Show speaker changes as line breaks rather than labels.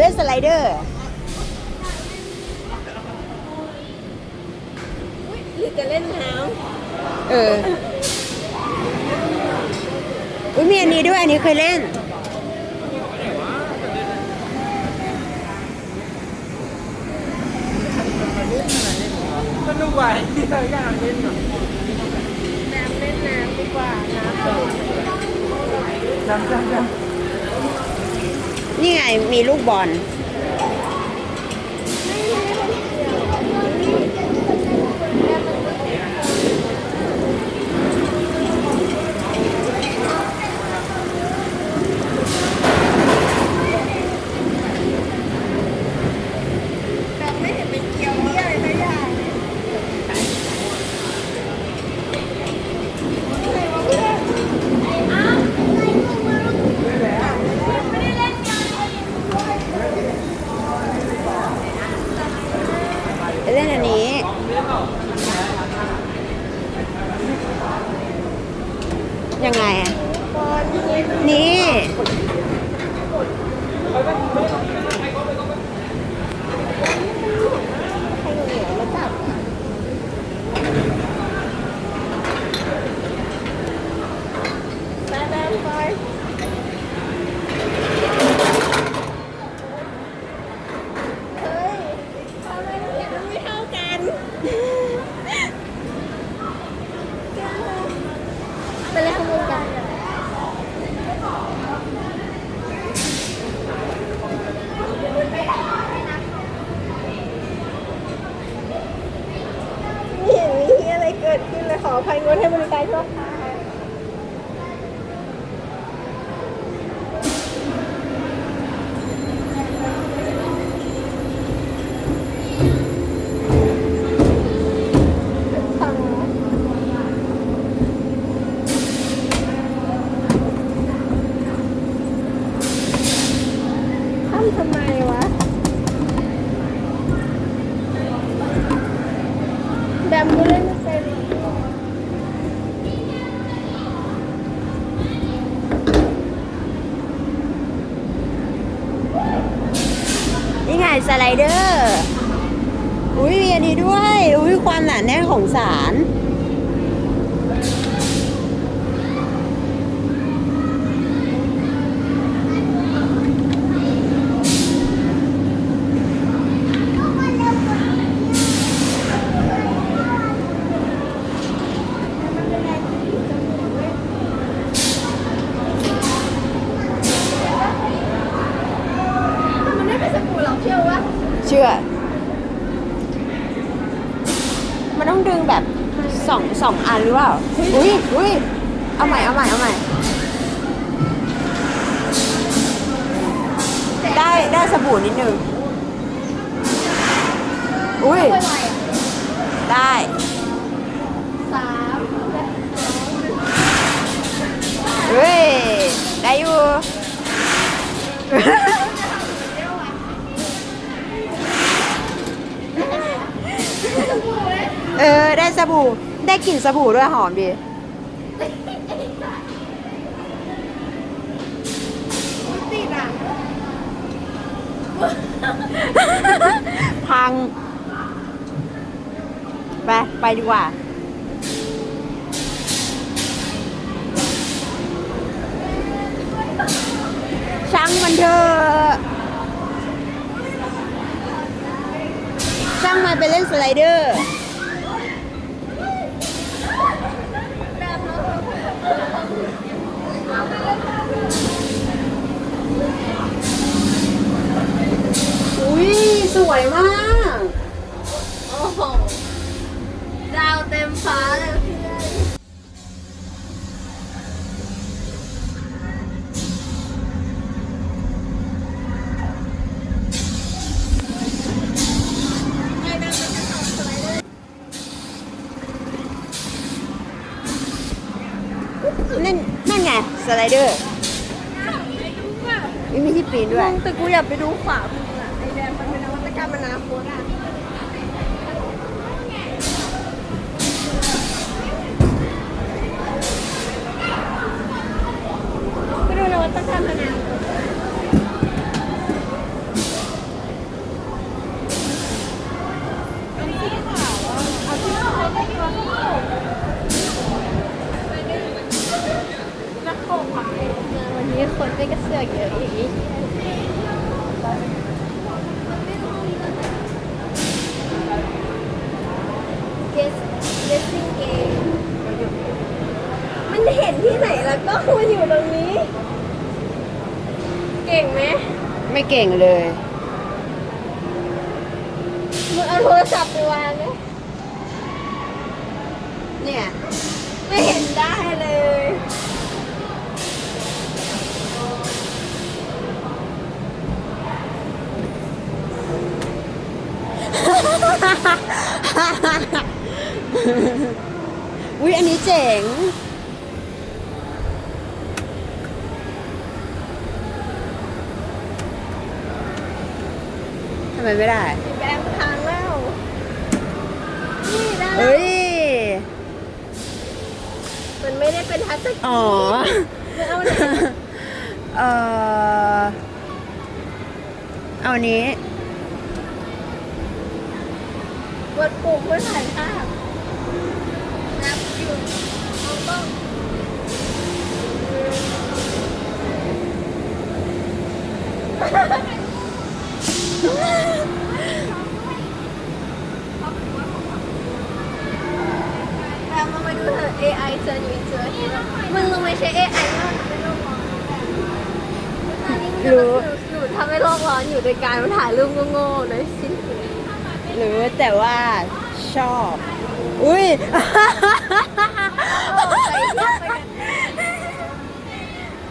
เล่นสไลเดอร์
หรือจะเล่นน้
เออ อุ้ยมีอันนี้ด้วย อันนี้เคยเล่น
สนุกว่ะอยากเล่นอะำ
น้ำเล่นน้ำดีกว่า น้ำสนุก
จำจำจ
นี่ไงมีลูกบอล
แบบไม่เห็นเป็นเกียวเยี่ยอะไรสักอย่าง
ไป เล่นอันนี้ ยังไงอะ
นี่
นี่
ให้หนูเหนียวมาจับไปไปไปเฮ้ยทำไมเราเห็นมันไม่เท่ากันไปเล่นขโมยกัน ไม่เห็นมีอะไรเกิดขึ้นเลยขออภัยงดให้บริการชั่วคราวฟังทำทำไมวะ แบมบูเล่นไม่เป็น
นี่ไงสไล เดอร์ อุ้ยมีอันนี้ด้วย อุ้ยความหนาแน่นของสาร
มันไม่เป็นสบู่หรอกเชื่อวะ
เชื่อ มันต้องดึงแบบสองสองอันหรือเปล่า อุ้ยอุ้ยเอาใหม่เอาใหม่เอาใหม่ ได้ได้สบู่นิดนึง อุ้ย
ไวๆอะ
ได้
สามและ
เฮ้ย ได้อยู่ ได้กลิ่นสบู่ด้วยหอมดี
ติดอะ
พัง ไป ไปดีกว่า ช่างมันเถอะช่างมันไปเล่นสไลเดอร์
แบบเนาะ
อุ้ย ส วยมาก
โอ้โห ดาวเต็มฟ้าเลยเพื่อน
นั่นนั่นไงสไลเดอร์ไม่มีที่ปีนด้วย
แต่กูอยากไปดูขวา รรมนาคตอะไม่รู้นวัตกรรมอนาคตวันนี้คนไปกระเสือกเยอะอีก ที่ไหนแล้วก็มันอยู่ตรงนี้ เก่งไหม
ไม่เก่งเลย
มึงเอาโทรศัพท์ไปวางไหม
เนี่ย
ไม่เห็นได้เลย
อุ้ยอันนี้เจ๋งำไมไม่ได้
มีแบงค์พันแล้วนี่ได้แล้ว
เฮ้ย
มันไม่ได้เป็นทัชสกรีน
อ๋อ
มันเอาไหน
เออเอาอันนี้
กดปุ่มเพื่อถ่ายภาพนับอยู่เอาต้องแอมลงไปดูเถอะ AI เจออยู่เจอมึงลงไปใช้ AI มากไม่ต้องมองตอนนี้มึงจะมาสนุกสนุกทำให้โลกร้อนอยู่โดยการมาถ่ายรูปโง่ๆโดยสิ้นเปลือง
หรือแต่ว่าชอบ อุ้ย